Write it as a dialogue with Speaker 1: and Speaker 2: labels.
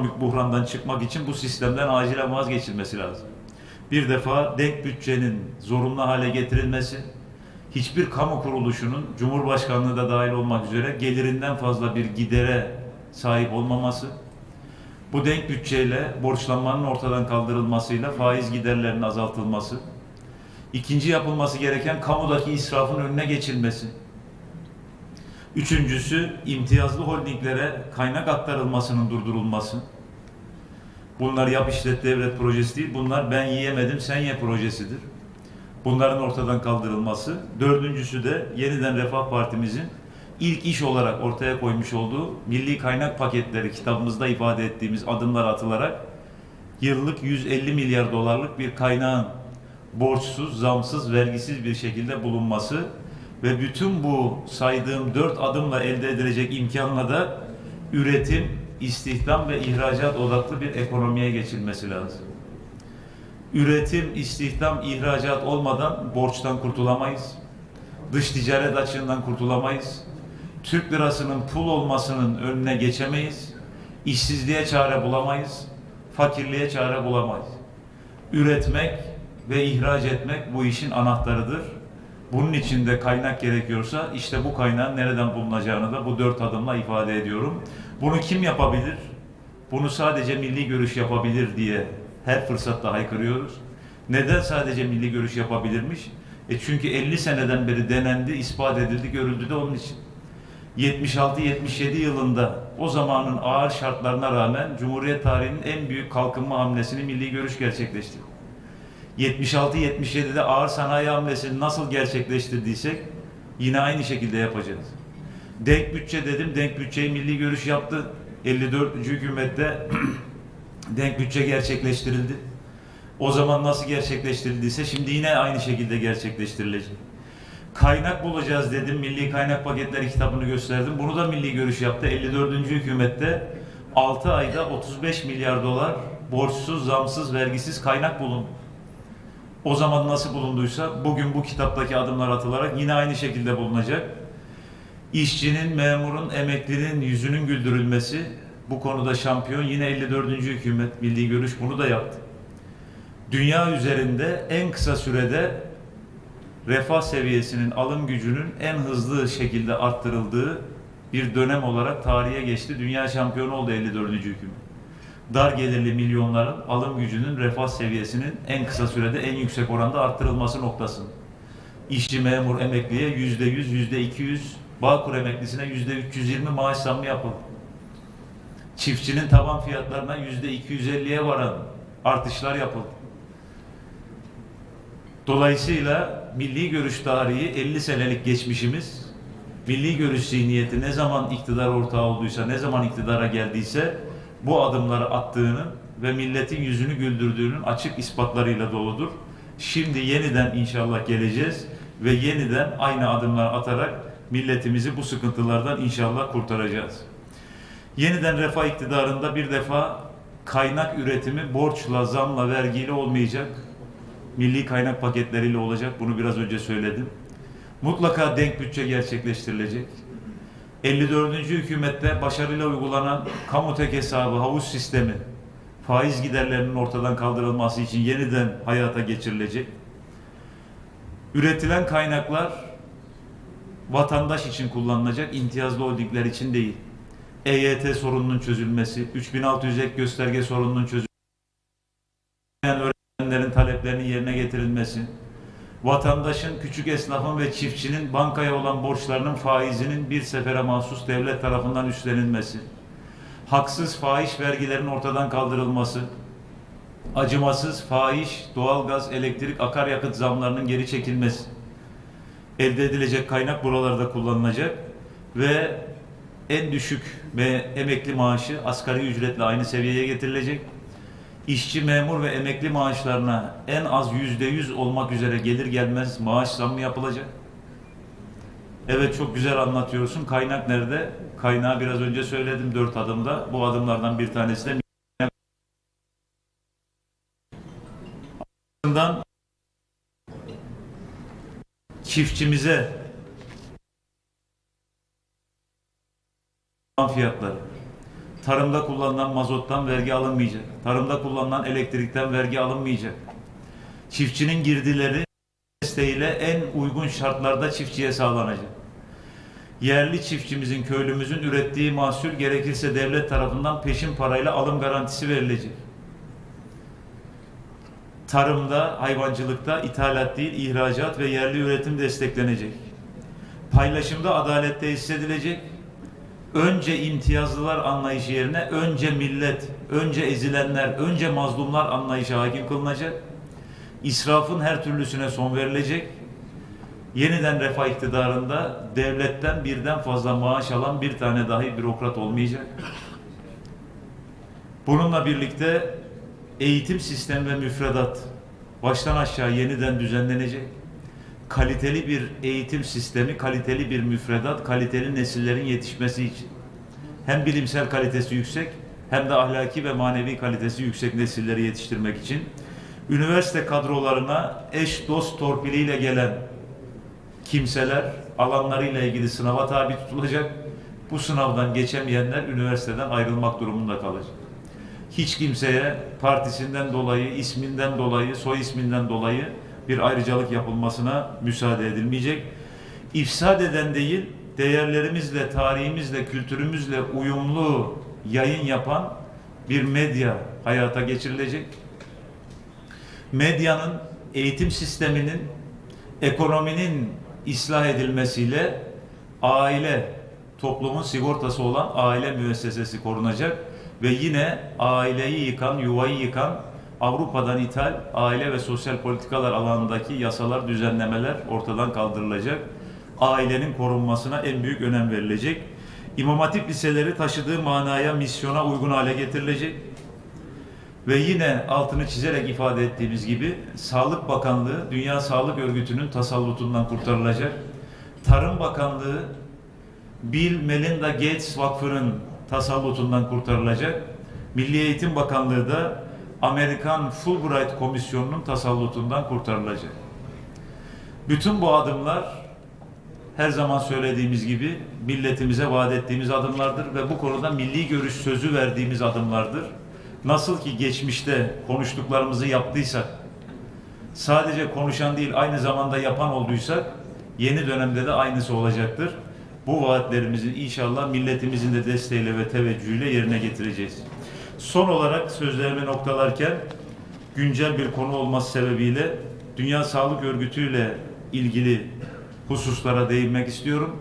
Speaker 1: ekonomik buhrandan çıkmak için bu sistemden acilen vazgeçilmesi lazım. Bir defa denk bütçenin zorunlu hale getirilmesi, hiçbir kamu kuruluşunun Cumhurbaşkanlığı da dahil olmak üzere gelirinden fazla bir gidere sahip olmaması, bu denk bütçeyle borçlanmanın ortadan kaldırılmasıyla faiz giderlerinin azaltılması, ikinci yapılması gereken kamudaki israfın önüne geçilmesi, Üçüncüsü imtiyazlı holdinglere kaynak aktarılmasının durdurulması. Bunlar yap işlet devlet projesi değil. Bunlar ben yiyemedim sen ye projesidir. Bunların ortadan kaldırılması. Dördüncüsü de yeniden Refah Partimizin ilk iş olarak ortaya koymuş olduğu milli kaynak paketleri kitabımızda ifade ettiğimiz adımlar atılarak yıllık 150 milyar dolarlık bir kaynağın borçsuz, zamsız, vergisiz bir şekilde bulunması ve bütün bu saydığım dört adımla elde edilecek imkanla da üretim, istihdam ve ihracat odaklı bir ekonomiye geçilmesi lazım. Üretim, istihdam, ihracat olmadan borçtan kurtulamayız. Dış ticaret açığından kurtulamayız. Türk lirasının pul olmasının önüne geçemeyiz. İşsizliğe çare bulamayız. Fakirliğe çare bulamayız. Üretmek ve ihraç etmek bu işin anahtarıdır. Bunun için de kaynak gerekiyorsa işte bu kaynağın nereden bulunacağını da bu dört adımla ifade ediyorum. Bunu kim yapabilir? Bunu sadece milli görüş yapabilir diye her fırsatta haykırıyoruz. Neden sadece milli görüş yapabilirmiş? E çünkü 50 seneden beri denendi, ispat edildi, görüldü de onun için. 76-77 yılında o zamanın ağır şartlarına rağmen Cumhuriyet tarihinin en büyük kalkınma hamlesini milli görüş gerçekleştirdi. 76-77'de ağır sanayi hamlesini nasıl gerçekleştirdiysek yine aynı şekilde yapacağız. Denk bütçe dedim, denk bütçeyi milli görüş yaptı. 54. hükümette denk bütçe gerçekleştirildi. O zaman nasıl gerçekleştirildiyse şimdi yine aynı şekilde gerçekleştirilecek. Kaynak bulacağız dedim. Milli Kaynak Paketleri kitabını gösterdim. Bunu da milli görüş yaptı. 54. hükümette 6 ayda 35 milyar dolar borçsuz, zamsız, vergisiz kaynak bulundu. O zaman nasıl bulunduysa bugün bu kitaptaki adımlar atılarak yine aynı şekilde bulunacak. İşçinin, memurun, emeklinin yüzünün güldürülmesi bu konuda şampiyon. Yine 54. hükümet milli görüş bunu da yaptı. Dünya üzerinde en kısa sürede refah seviyesinin, alım gücünün en hızlı şekilde arttırıldığı bir dönem olarak tarihe geçti. Dünya şampiyonu oldu 54. hükümet dar gelirli milyonların alım gücünün refah seviyesinin en kısa sürede en yüksek oranda arttırılması noktası. İşçi, memur, emekliye yüzde yüz, yüzde iki yüz, Bağkur emeklisine yüzde 320 maaş zammı yapıldı. Çiftçinin taban fiyatlarına yüzde 250'ye varan artışlar yapıldı. Dolayısıyla milli görüş tarihi 50 senelik geçmişimiz, milli görüş zihniyeti ne zaman iktidar ortağı olduysa, ne zaman iktidara geldiyse bu adımları attığının ve milletin yüzünü güldürdüğünün açık ispatlarıyla doludur. Şimdi yeniden inşallah geleceğiz ve yeniden aynı adımlar atarak milletimizi bu sıkıntılardan inşallah kurtaracağız. Yeniden refah iktidarında bir defa kaynak üretimi borçla, zamla, vergiyle olmayacak. Milli kaynak paketleriyle olacak. Bunu biraz önce söyledim. Mutlaka denk bütçe gerçekleştirilecek. 54. hükümette başarıyla uygulanan kamu tek hesabı, havuz sistemi, faiz giderlerinin ortadan kaldırılması için yeniden hayata geçirilecek. Üretilen kaynaklar vatandaş için kullanılacak, imtiyazlı holdingler için değil. EYT sorununun çözülmesi, 3600 ek gösterge sorununun çözülmesi, öğretmenlerin taleplerinin yerine getirilmesi, vatandaşın, küçük esnafın ve çiftçinin bankaya olan borçlarının faizinin bir sefere mahsus devlet tarafından üstlenilmesi, haksız fahiş vergilerin ortadan kaldırılması, acımasız fahiş, doğalgaz, elektrik, akaryakıt zamlarının geri çekilmesi, elde edilecek kaynak buralarda kullanılacak ve en düşük ve emekli maaşı asgari ücretle aynı seviyeye getirilecek işçi, memur ve emekli maaşlarına en az yüzde yüz olmak üzere gelir gelmez maaş zammı yapılacak. Evet çok güzel anlatıyorsun. Kaynak nerede? Kaynağı biraz önce söyledim dört adımda. Bu adımlardan bir tanesi de çiftçimize fiyatları Tarımda kullanılan mazottan vergi alınmayacak. Tarımda kullanılan elektrikten vergi alınmayacak. Çiftçinin girdileri desteğiyle en uygun şartlarda çiftçiye sağlanacak. Yerli çiftçimizin, köylümüzün ürettiği mahsul gerekirse devlet tarafından peşin parayla alım garantisi verilecek. Tarımda, hayvancılıkta ithalat değil, ihracat ve yerli üretim desteklenecek. Paylaşımda adalet tesis edilecek. Önce imtiyazlılar anlayışı yerine önce millet, önce ezilenler, önce mazlumlar anlayışı hakim kılınacak. İsrafın her türlüsüne son verilecek. Yeniden refah iktidarında devletten birden fazla maaş alan bir tane dahi bürokrat olmayacak. Bununla birlikte eğitim sistemi ve müfredat baştan aşağı yeniden düzenlenecek. Kaliteli bir eğitim sistemi, kaliteli bir müfredat, kaliteli nesillerin yetişmesi için. Hem bilimsel kalitesi yüksek hem de ahlaki ve manevi kalitesi yüksek nesilleri yetiştirmek için üniversite kadrolarına eş dost torpiliyle gelen kimseler alanlarıyla ilgili sınava tabi tutulacak. Bu sınavdan geçemeyenler üniversiteden ayrılmak durumunda kalacak. Hiç kimseye partisinden dolayı, isminden dolayı, soy isminden dolayı bir ayrıcalık yapılmasına müsaade edilmeyecek. İfsad eden değil, değerlerimizle, tarihimizle, kültürümüzle uyumlu yayın yapan bir medya hayata geçirilecek. Medyanın, eğitim sisteminin, ekonominin ıslah edilmesiyle aile, toplumun sigortası olan aile müessesesi korunacak ve yine aileyi yıkan, yuvayı yıkan Avrupa'dan ithal aile ve sosyal politikalar alanındaki yasalar, düzenlemeler ortadan kaldırılacak. Ailenin korunmasına en büyük önem verilecek. İmam Hatip liseleri taşıdığı manaya, misyona uygun hale getirilecek. Ve yine altını çizerek ifade ettiğimiz gibi Sağlık Bakanlığı Dünya Sağlık Örgütü'nün tasallutundan kurtarılacak. Tarım Bakanlığı Bill Melinda Gates Vakfı'nın tasallutundan kurtarılacak. Milli Eğitim Bakanlığı da Amerikan Fulbright Komisyonu'nun tasallutundan kurtarılacak. Bütün bu adımlar her zaman söylediğimiz gibi milletimize vaat ettiğimiz adımlardır ve bu konuda milli görüş sözü verdiğimiz adımlardır. Nasıl ki geçmişte konuştuklarımızı yaptıysak, sadece konuşan değil aynı zamanda yapan olduysak, yeni dönemde de aynısı olacaktır. Bu vaatlerimizi inşallah milletimizin de desteğiyle ve teveccühüyle yerine getireceğiz. Son olarak sözlerimi noktalarken güncel bir konu olması sebebiyle Dünya Sağlık Örgütü ile ilgili hususlara değinmek istiyorum.